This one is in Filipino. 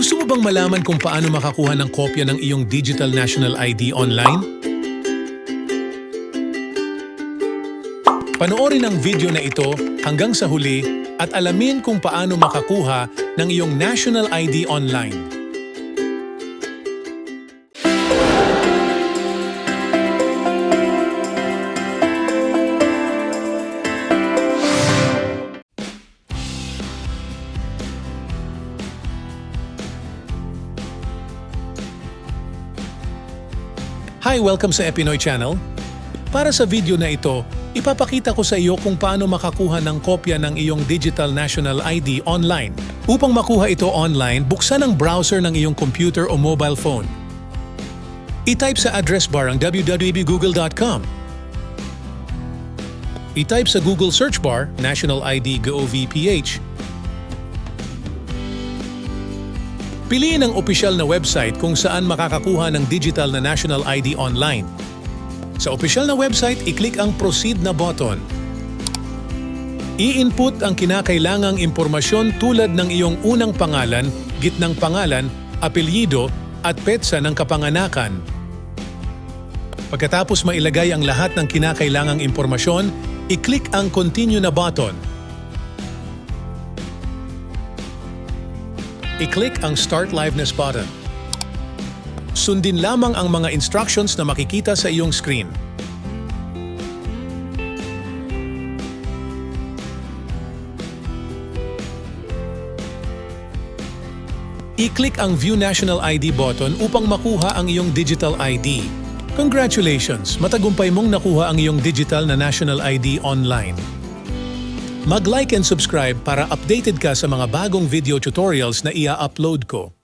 Gusto mo bang malaman kung paano makakuha ng kopya ng iyong Digital National ID online? Panoorin ang video na ito hanggang sa huli at alamin kung paano makakuha ng iyong National ID online. Hi, welcome sa Epinoy Channel. Para sa video na ito, ipapakita ko sa iyo kung paano makakuha ng kopya ng iyong Digital National ID online. Upang makuha ito online, buksan ang browser ng iyong computer o mobile phone. I-type sa address bar ang www.google.com. I-type sa Google search bar, National ID GovPH. Piliin ang opisyal na website kung saan makakakuha ng digital na National ID online. Sa opisyal na website, i-click ang Proceed na button. I-input ang kinakailangang impormasyon tulad ng iyong unang pangalan, gitnang pangalan, apelyido, at petsa ng kapanganakan. Pagkatapos mailagay ang lahat ng kinakailangang impormasyon, i-click ang Continue na button. I-click ang Start Liveness button. Sundin lamang ang mga instructions na makikita sa iyong screen. I-click ang View National ID button upang makuha ang iyong digital ID. Congratulations! Matagumpay mong nakuha ang iyong digital na National ID online. Mag-like and subscribe para updated ka sa mga bagong video tutorials na ia-upload ko.